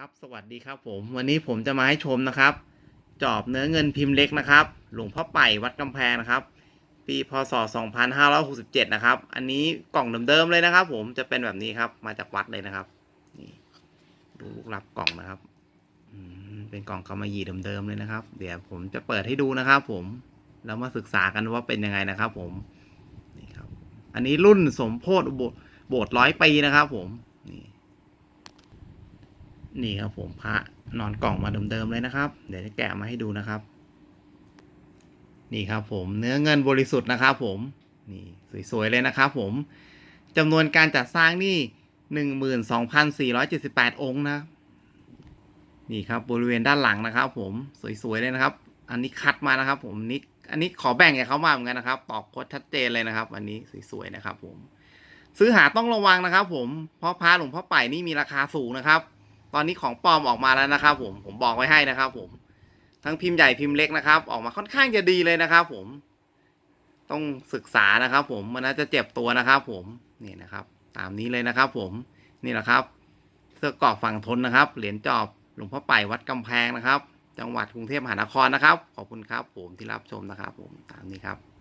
ครับสวัสดีครับผมวันนี้ผมจะมาให้ชมนะครับ จอบเนื้อเงินพิมพ์เล็กนะครับ หลวงพ่อไป่วัดกำแพงนะครับ ปีพศ 2567 นะครับ อันนี้กล่องเดิมๆเลยนะครับ ผมจะเป็นแบบนี้ครับ มาจากวัดเลยนะครับนี่ดูลูกลับกล่องนะครับเป็นกล่องกำมะหยี่เดิมๆเลยนะครับ เดี๋ยวผมจะเปิดให้ดูนะครับ ผมแล้วมาศึกษากันว่าเป็นยังไงนะครับ ผมนี่ครับ อันนี้รุ่นสมโพธิบสถโบสถ์ร้อยปีนะครับ ผม นี่ครับผมพระนอนกล่องมาเดิมๆเลยนะครับ เดี๋ยวจะแกะมาให้ดูนะครับ นี่ครับผมเนื้อเงินบริสุทธิ์นะครับผมนี่สวยๆเลยนะครับผมจำนวนการจัดสร้างนี่หนึ่งหมื่นสองพันสี่ร้อยเจ็ดสิบแปดองค์นะ นี่ครับบริเวณด้านหลังนะครับ ผมสวยๆเลยนะครับ อันนี้คัดมานะครับ ผมนี่อันนี้ขอแบ่งจากเขามาเหมือนกันนะครับตอกโคตรชัดเจนเลยนะครับ อันนี้สวยๆนะครับ ผม ซื้อหาต้องระวังนะครับ ผมเพราะพระหลวงพ่อไป่นี่มีราคาสูงนะครับ ตอนนี้ของปลอมออกมาแล้วนะครับ ผมผมบอกไว้ให้นะครับ ผม ทั้งพิมพ์ใหญ่พิมพ์เล็กนะครับ ออกมาค่อนข้างจะดีเลยนะครับ ผมต้องศึกษานะครับ ผมมันน่าจะเจ็บตัวนะครับ ผมนี่นะครับ ตามนี้เลยนะครับ ผมนี่แหละครับ เสื้อกรอกฝั่งทนนะครับ เหรียญจอบหลวงพ่อไป่วัดกำแพงนะครับ จังหวัดกรุงเทพมหานครนะครับ ขอบคุณครับ ผมที่รับชมนะครับ ผมตามนี้ครับ